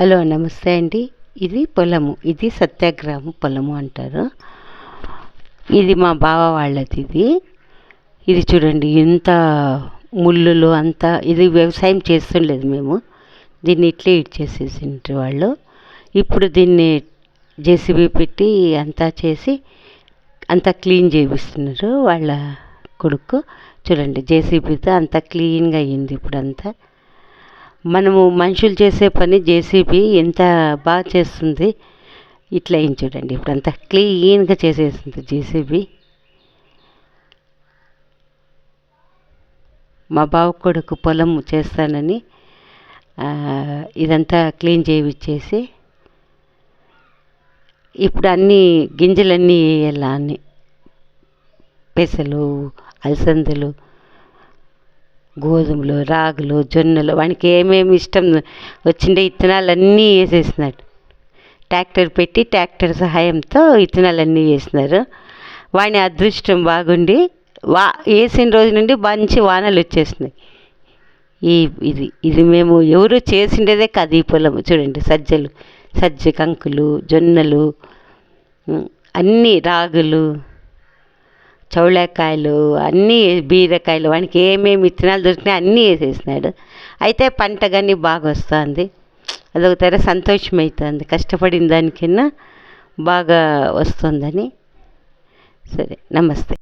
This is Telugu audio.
హలో నమస్తే అండి. ఇది పొలము. ఇది సత్యాగ్రహం పొలము అంటారు. ఇది మా బావ వాళ్ళది ఇది. ఇది చూడండి ఎంత ముళ్ళులు అంతా ఇది వ్యవసాయం చేస్తుండలేదు మేము. దీన్ని ఇట్లే ఇచ్చేసేసిండ్రు వాళ్ళు. ఇప్పుడు దీన్ని జేసీబీ పెట్టి అంతా చేసి అంతా క్లీన్ చేపిస్తున్నారు వాళ్ళ కొడుకు. చూడండి జేసీబీతో అంతా క్లీన్గా అయ్యింది ఇప్పుడు అంతా మనము మనుషులు చేసే పని జేసీబీ ఎంత బాగా చేస్తుంది? ఇట్లా అయింది చూడండి. ఇప్పుడు అంత క్లీన్గా చేసేస్తుంది జేసీబీ. మా బావ కొడుకు పొలం చేస్తానని ఇదంతా క్లీన్ చేయించేసి ఇప్పుడు అన్నీ గింజలన్నీ వేయాల. అన్నీ పెసలు అలసందలు గోధుమలు రాగులు జొన్నలు వానికి ఏమేమి ఇష్టం వచ్చిండే విత్తనాలన్నీ వేసేసినాడు. ట్రాక్టర్ పెట్టి ట్రాక్టర్ సహాయంతో విత్తనాలన్నీ వేసినారు. వాని అదృష్టం బాగుండి వా వేసిన రోజు నుండి మంచి వానలు వచ్చేసినాయి. ఈ ఇది ఇది మేము ఎవరు చేసిండేదే కాదు ఈ పొలం. చూడండి సజ్జలు సజ్జ కంకులు జొన్నలు అన్నీ రాగులు చౌళకాయలు అన్నీ బీరకాయలు వానికి ఏమేమి విత్తనాలు దొరికినాయి అన్నీ వేసేసినాడు. అయితే పంట కానీ బాగా వస్తుంది. అదొక తెర సంతోషం అవుతుంది కష్టపడిన దానికన్నా బాగా వస్తుందని. సరే నమస్తే.